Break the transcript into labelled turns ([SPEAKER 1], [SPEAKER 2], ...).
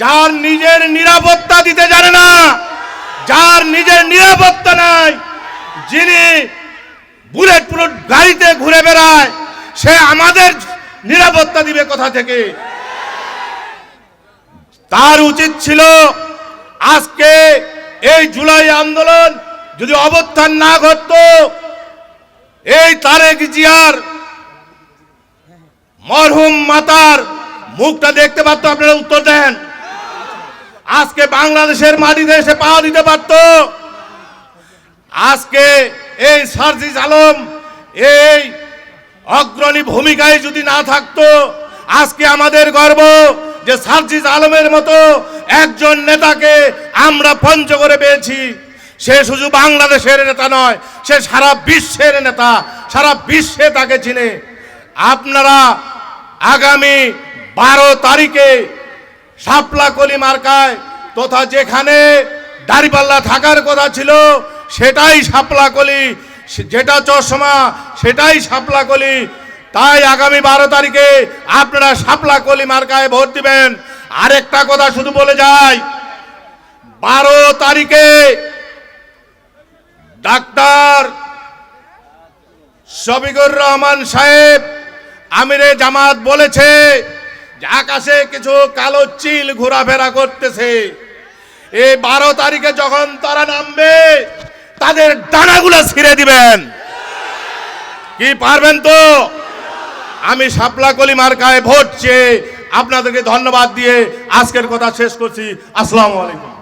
[SPEAKER 1] যার নিজের নিরাপত্তা দিতে জানে না, যার নিজের নিরাপত্তা নাই, যিনি বুলেট প্রুফ গাড়িতে ঘুরে বেড়ায়, সে আমাদের নিরাপত্তা দিবে কোথা থেকে? তার উচিত ছিল আজকে এই জুলাই আন্দোলন যদি অবস্থান না ঘটত, এই তারেক জিয়ার মরহুম মাতার মুখটা দেখতে পারতো, আপনারা উত্তর দেন। আজকে বাংলাদেশের মাটিতে এসে পা দিতে পারত। আজকে এই সার্জিস আলম, এই অগ্রণী ভূমিকায় যদি না থাকতো, আজকে আমাদের গর্ব যে সার্জিস আলমের মতো একজন নেতাকে আমরা পঞ্চ করে পেয়েছি। সে শুধু বাংলাদেশের নেতা নয়, সে সারা বিশ্বের নেতা, সারা বিশ্বে তাকে চিনে। আপনারা আগামী বারো তারিখে শাপলা কলি মার্কায়, তথা যেখানে দাড়িপাল্লা থাকার কথা ছিল, সেটাই শাপলা কলি যেটা চশমা, সেটাই শাপলা কলি। তাই আগামী বারো তারিখে আপনারা শাপলা কলি মার্কায় ভোট দিবেন। আরেকটা কথা শুধু বলে যাই, বারো তারিখে ডাক্তার শফিকুর রহমান সাহেব আমিরে জামাত বলেছে আকাশে কিছু কালো চিল ঘোরাফেরা করতেছে। এই বারো তারিখে যখন তারা নামবে, তাদের ডানাগুলো ছিঁড়ে দিবেন। কি পারবেন তো? আমি শাপলা কলি মার্কায় ভোট চেয়ে আপনাদেরকে ধন্যবাদ দিয়ে আজকের কথা শেষ করছি। আসসালামু আলাইকুম।